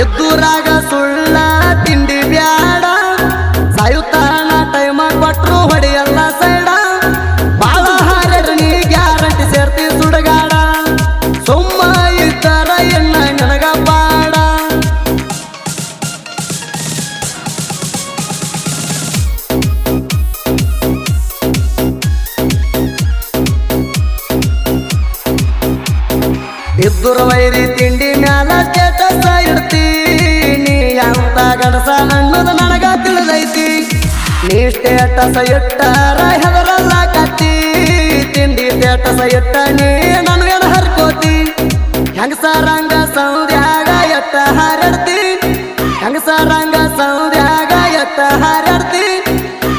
ಎದ್ದುರಾಗ ಇದ್ದುರ ವೈರಿ ತಿಂಡಿ ಮ್ಯಾಲ ಚೇತಸ ಇಡ್ತೀನಿ. ಅಂತ ಗಡಸ ಅನ್ನೋದು ನನಗ ತಿಳಿದೈತಿ. ನೀ ಸ್ಟೇಟಸ ಇಟ್ಟಾರ ಹೆದರಲ್ಲ ಕತ್ತಿ. ತಿಂಡಿ ಸ್ಟೇಟಸ ಇಟ್ಟ ನೀ ನನಗೇನು ಹರ್ಕೋತಿ. ಹೆಂಗಸರಂಗ ಸೌದ್ಯಾಗ ಹಾರಡ್ತಿ. ಹೆಂಗ ಸಾರಂಗ ಸೌದ್ಯಾಗ ಎತ್ತ ಹಾರಡ್ತಿ.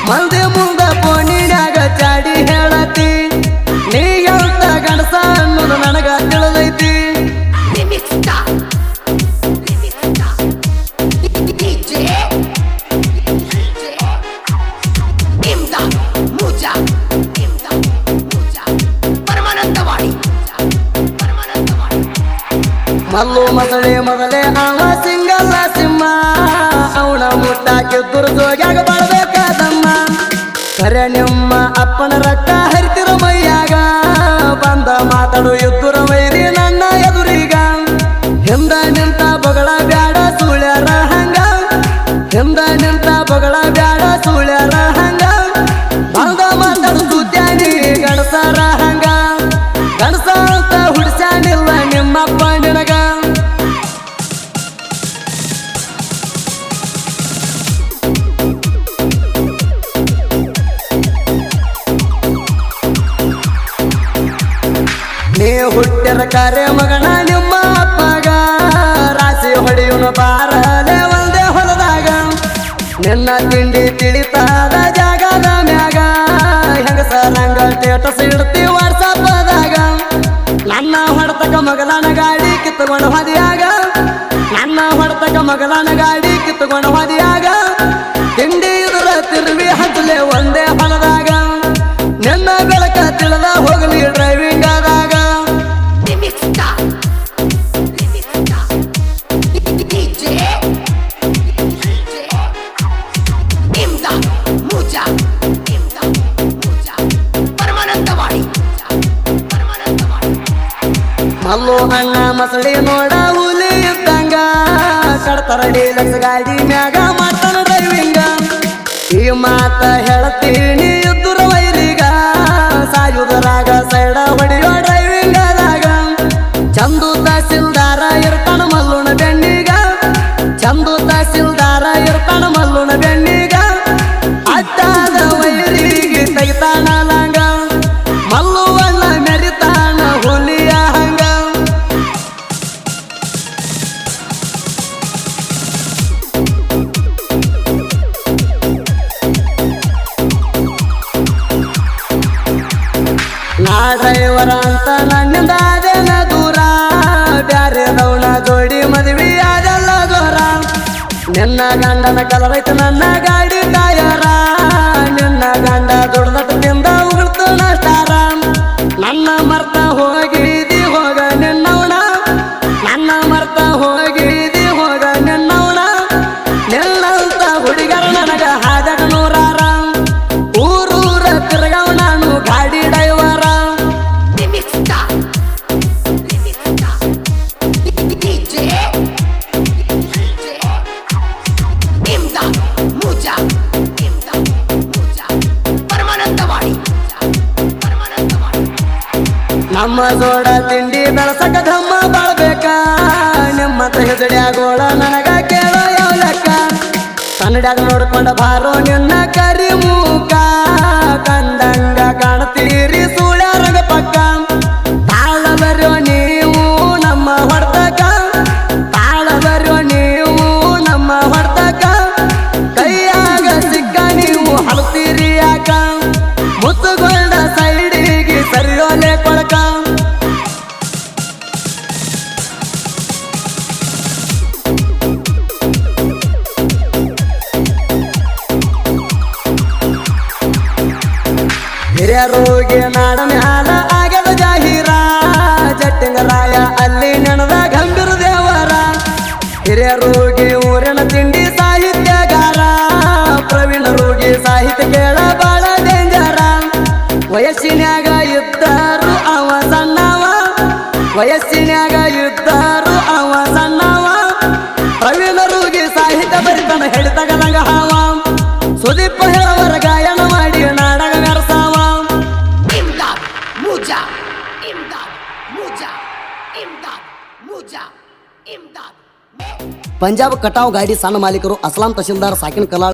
ಮಂದಿ ಮಲ್ಲು ಮೊದಲೇ ಮೊದಲೇ ಅವ ಸಿಂಗಲ್ಲ ಸಿಂಹ. ಅವನ ಮುಟ್ಟಾಕಿ ದುರ್ದೋಗ್ಯಾಗ ಬರಬೇಕಾದಮ್ಮ ಕರೆ ನಿಮ್ಮ ಅಪ್ಪನ ರಕ್ತ ಹರಿತಿರ ಮೈಯಾಗ. ಬಂದ ಮಾತಾಡು ನೀ ಹುಟ್ಟಿರ ಕರೆ ಮಗನ ನಿಮ್ಮ ಅಪ್ಪಗ. ರಾಶಿ ಹೊಡೆಯುನು ಬಾರಲೆ ಒಂದೇ ಹೊಲದಾಗ. ನಿನ್ನ ತಿಂಡಿ ತಿಳಿತಾದ ಜಾಗದ ಮ್ಯಾಗ. ಹೆಂಗಸರಂಗ ಸ್ಟೇಟಸ್ ಇಡ್ತಿ ವಾಟ್ಸಪ್ಪದಾಗ ನನ್ನ ಹೊಡೆತಕ ಮಗಲನ ಗಾಡಿ ಕಿತ್ತುಕೊಂಡು ಹೊದಿಯಾಗ. ನನ್ನ ಹೊಡೆತಕ ಮಗಲನ ಗಾಡಿ ಕಿತ್ತುಕೊಂಡು ಹೊದಿಯಾಗ. ತಿಂಡಿ ಇದ್ರ ತಿರುವಿ ಹಚ್ಚಲೆ ಒಂದೇ ಹೊಲದಾಗ. ನಿನ್ನ ಬೆಳಕ ತಿಳಿದ ಹೋಗಲಿ ಮಲ್ಲು ಅಣ್ಣ ಮಸಳಿ ನೋಡ ಹುಲಿ ಇದ್ದಂಗ ಕಡ್ತಾರ ಡೀಲಕ್ಸ್ ಗಾಡಿ ಮ್ಯಾಗ ಮಾತನ ದೈವಿಂಗ. ಈ ಮಾತ ಹೇಳ್ತೀನಿ ಡ್ರೈವರ ಅಂತ ನನ್ನ ಅದೇನ ದೂರ. ಬ್ಯಾರೆ ದೌಣ ಜೋಡಿ ಮದುವೆ ಆದಲ್ಲ ದೂರ ನಿನ್ನ ಗಂಡನ ಕಲರ್ ಐತೆ ನನ್ನ ಗಾಡಿ. ನಮ್ಮ ಜೋಡ ತಿಂಡಿ ಬೆಳಸಕ ಧಮ್ಮ ಬಾಳ್ಬೇಕ. ನಿಮ್ಮ ಹೆಸಡ್ಯಾಗೋಳ ನನಗ ಕೇಳೋ ಯಾವ ಲೆಕ್ಕ? ಕನ್ನಡ್ಯಾಗ ನೋಡ್ಕೊಂಡ ಬಾರೋ ನಿನ್ನ ಕರಿ ಹಿರಿಯರೋಗಿ ನಾಡ ಮ್ಯಾಲ ಆಗ್ಯದ ಜಾಹೀರ. ಜಟ್ಟಿಂಗರಾಯ ಅಲ್ಲಿ ನೆನದ ಗಂಭೀರ ದೇವರ. ಹಿರಿಯರೋಗಿ ಊರಿನ ತಿಂಡಿ ಸಾಹಿತ್ಯಗಾರ. ಪ್ರವೀಣ ರೋಗಿ ಸಾಹಿತ್ಯ ಕೇಳ ಬಾಳ ಡೇಂಜರ. ವಯಸ್ಸಿನ್ಯಾಗ ಇದ್ದರು ಅವ ಸಣ್ಣವ. ವಯಸ್ಸಿನ್ಯಾಗ ಇದ್ದರು ಪಂಜಾಬ್ ಕಟಾವ್ ಗಾಡಿ ಸಣ್ಣ ಮಾಲೀಕರು ಅಸ್ಲಾಂ ತಹಶೀಲ್ದಾರ್ ಸಾಕಿನ್ ಕಲಾ